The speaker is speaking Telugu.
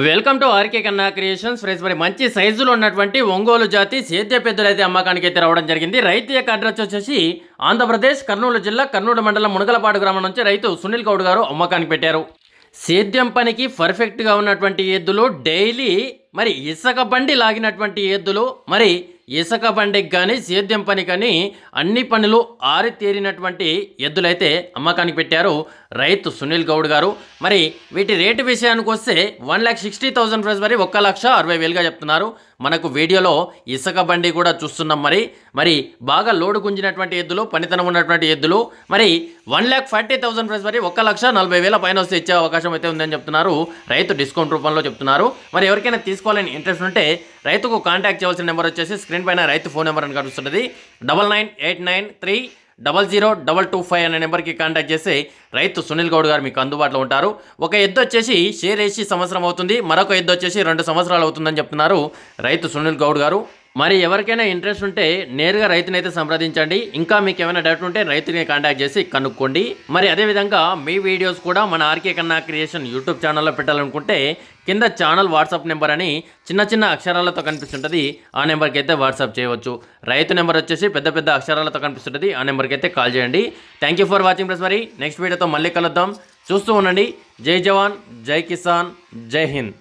Welcome to RK Kanna creations friends మరి మంచి సైజులో ఉన్నటువంటి ఒంగోలు జాతి సేద్య పెద్దలు అయితే అమ్మకానికి అయితే రావడం జరిగింది. రైతు యొక్క అడ్రస్ వచ్చేసి ఆంధ్రప్రదేశ్ కర్నూలు జిల్లా కర్నూలు మండలం మునగలపాడు గ్రామం నుంచి రైతు సునీల్ గౌడ్ గారు అమ్మకానికి పెట్టారు. సేద్యం పనికి పర్ఫెక్ట్గా ఉన్నటువంటి ఎద్దులు డైలీ మరి ఇసుక బండి లాగినటువంటి ఎద్దులు మరి ఇసుక బండికి కానీ సేద్యం పని కానీ అన్ని పనులు ఆరితేరినటువంటి ఎద్దులైతే అమ్మకానికి పెట్టారు రైతు సునీల్ గౌడ్ గారు. మరి వీటి రేటు విషయానికి వస్తే one lakh sixty thousand price మరి ఒక్క లక్ష అరవై వేలుగా చెప్తున్నారు. మనకు వీడియోలో ఇసుక బండి కూడా చూస్తున్నాం మరి. మరి బాగా లోడు గుంజినటువంటి ఎద్దులు పనితనం ఉన్నటువంటి ఎద్దులు మరి one lakh forty thousand price మరి ఒక లక్ష నలభై వేల పైన వస్తే ఇచ్చే అవకాశం అయితే ఉందని చెప్తున్నారు. రైతు డిస్కౌంట్ రూపంలో చెప్తున్నారు. మరి ఎవరికైనా తీసుకోవాలని ఇంట్రెస్ట్ ఉంటే రైతుకు కాంటాక్ట్ చేయవలసిన నెంబర్ వచ్చేసి స్క్రీన్ పైన రైతు ఫోన్ నెంబర్ అని కనిపిస్తున్నది. Double nine eight nine three double zero double two five అనే నెంబర్కి కాంటాక్ట్ చేసి రైతు సునీల్ గౌడ్ గారు మీకు అందుబాటులో ఉంటారు. ఒక ఎద్దు వచ్చేసి షేర్ వేసి సంవత్సరం అవుతుంది. మరొక ఎద్దు వచ్చేసి రెండు సంవత్సరాలు అవుతుందని చెప్తున్నారు రైతు సునీల్ గౌడ్ గారు. మరి ఎవరికైనా ఇంట్రెస్ట్ ఉంటే నేరుగా రైతునైతే సంప్రదించండి. ఇంకా మీకు ఏమైనా డౌట్ ఉంటే రైతుని కాంటాక్ట్ చేసి కనుక్కోండి. మరి అదేవిధంగా మీ వీడియోస్ కూడా మన ఆర్కే కన్నా క్రియేషన్ యూట్యూబ్ ఛానల్లో పెట్టాలనుకుంటే కింద ఛానల్ వాట్సాప్ నెంబర్ అని చిన్న చిన్న అక్షరాలతో కనిపిస్తుంటుంది. ఆ నెంబర్కి అయితే వాట్సాప్ చేయవచ్చు. రైతు నెంబర్ వచ్చేసి పెద్ద పెద్ద అక్షరాలతో కనిపిస్తుంటుంది. ఆ నెంబర్కి అయితే కాల్ చేయండి. Thank you for watching plus మరి. నెక్స్ట్ వీడియోతో మళ్ళీ కలుద్దాం. చూస్తూ ఉండండి. జై జవాన్ జై కిసాన్ జై హింద్.